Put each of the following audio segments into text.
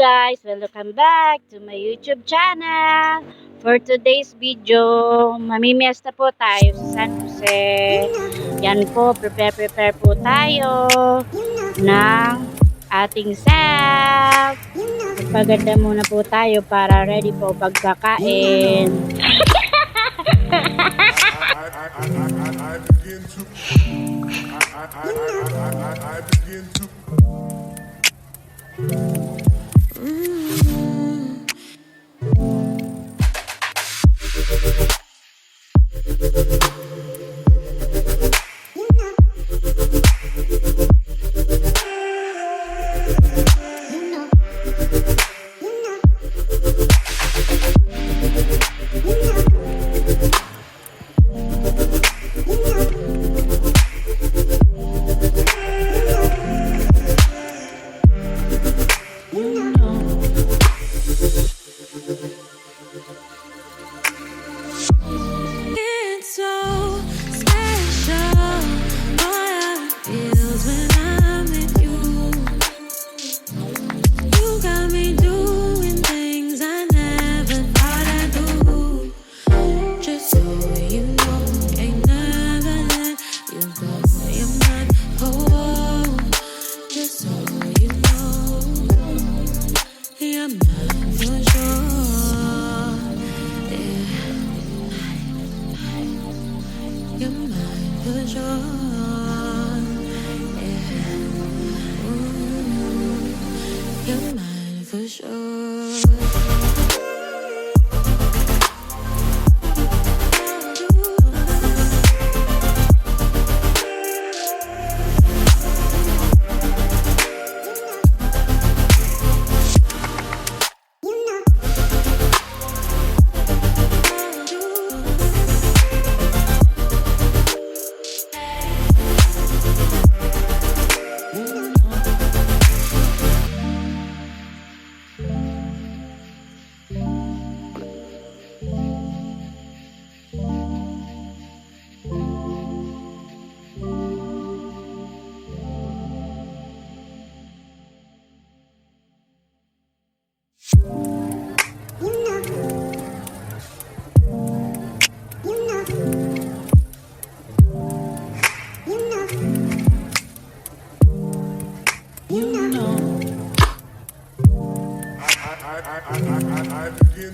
guys! Welcome back to my YouTube channel. For today's video, mamimiesta po tayo sa San Jose. Yan po, prepare-prepare po tayo ng ating self. Magpaganda muna po tayo para ready po pagkakain. I, I, I, I, I, I begin to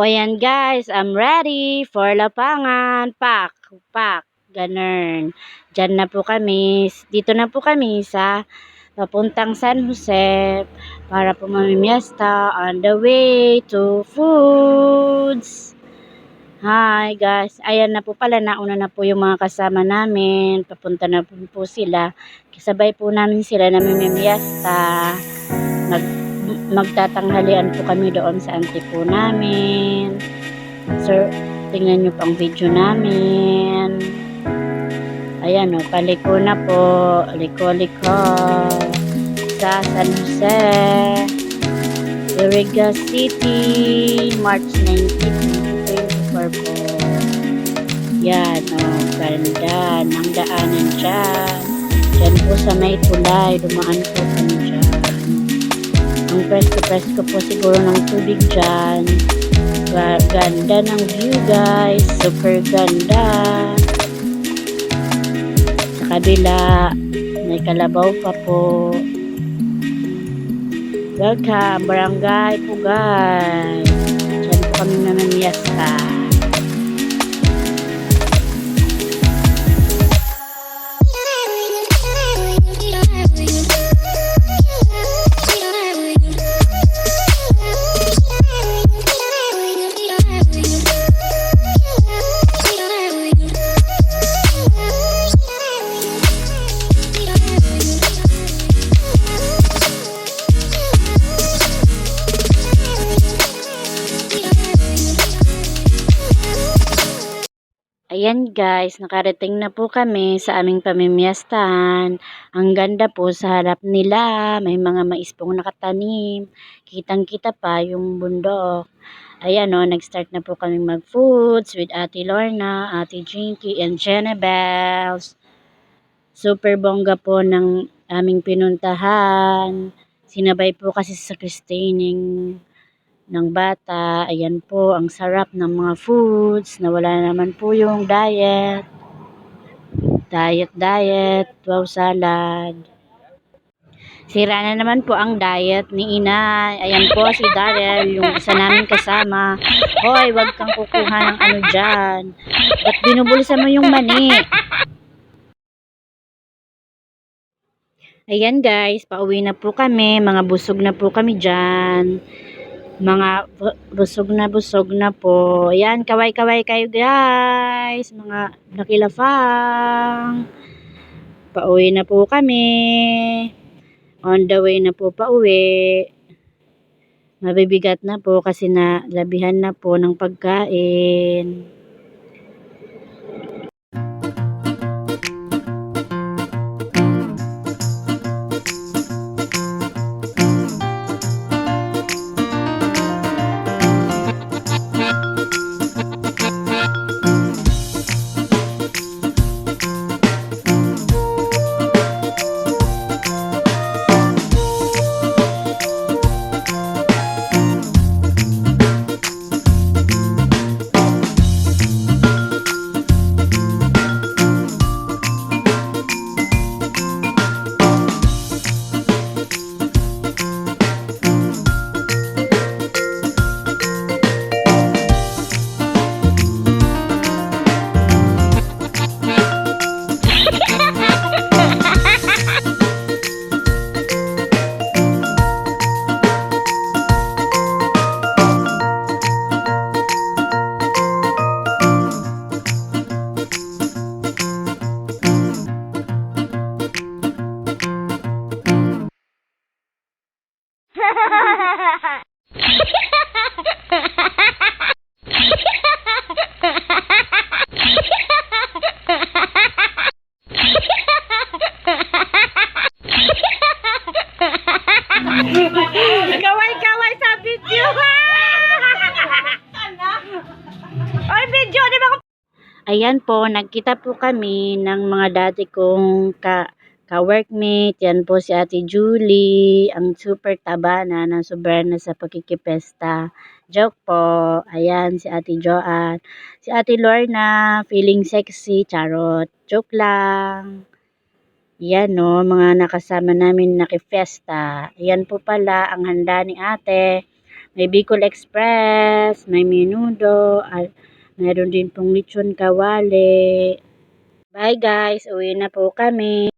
O ayan guys, I'm ready for lapangan. Pak, pak, ganun. Diyan na po kami. Dito na po kami sa papuntang San Jose para po mamimiesta on the way to foods. Hi guys, ayan na po pala, nauna na po yung mga kasama namin. Papunta na po, po sila. Kasabay po namin sila na mamimiesta. Mag, magtatanghalian po kami doon sa auntie po namin. Sir, tingnan nyo pang video namin. Ayan o, paliko na po. Liko-liko. Sa San Jose. Iriga City. March 19, 2024 po. Yan o, ganda ng daanan dyan. Dyan po sa may tulay. Dumaan po kami dyan. Ang presko-presko po siguro ng tubig dyan. Ga- Ganda ng view guys. Super ganda. Sa kabila, may kalabaw pa po. Welcome, barangay po guys. Diyan po kami namimiyasta. Ayan guys, nakarating na po kami sa aming pamimiyastahan. Ang ganda po sa harap nila, may mga mais pong nakatanim. Kitang-kita pa yung bundok. Ayan o, nag-start na po kami mag-foods with Ate Lorna, Ate Jinky, and Jenna Bells. Super bongga po ng aming pinuntahan. Sinabay po kasi sa christening ng bata. Ayan po, ang sarap ng mga foods. Nawala naman po yung diet. Diet, diet. Wow, salad. Sira na naman po ang diet ni Inay. Ayan po si Darrell, yung isa namin kasama. Hoy, wag kang kukuha ng ano dyan. Ba't binubulsa mo yung mani? Ayan guys, pauwi na po kami. Mga busog na po kami dyan. Mga bu- busog na busog na po. Ayan, kaway-kaway kayo guys. Mga nakilafang. Pauwi na po kami. On the way na po pauwi. Mabibigat na po kasi na labihan na po ng pagkain. Ayan po, nagkita po kami ng mga dati kong ka ka-workmate. Yan po si Ate Julie, ang super taba na ng sobrang na sa pagkikipesta. Joke po. Ayan, si Ate Joanne. Si Ate Lorna, feeling sexy, charot. Joke lang. Yan no, mga nakasama namin nakifesta. Yan po pala ang handa ni ate. May Bicol Express, may menudo, al meron din pong lechon kawali. Bye guys, uwi na po kami.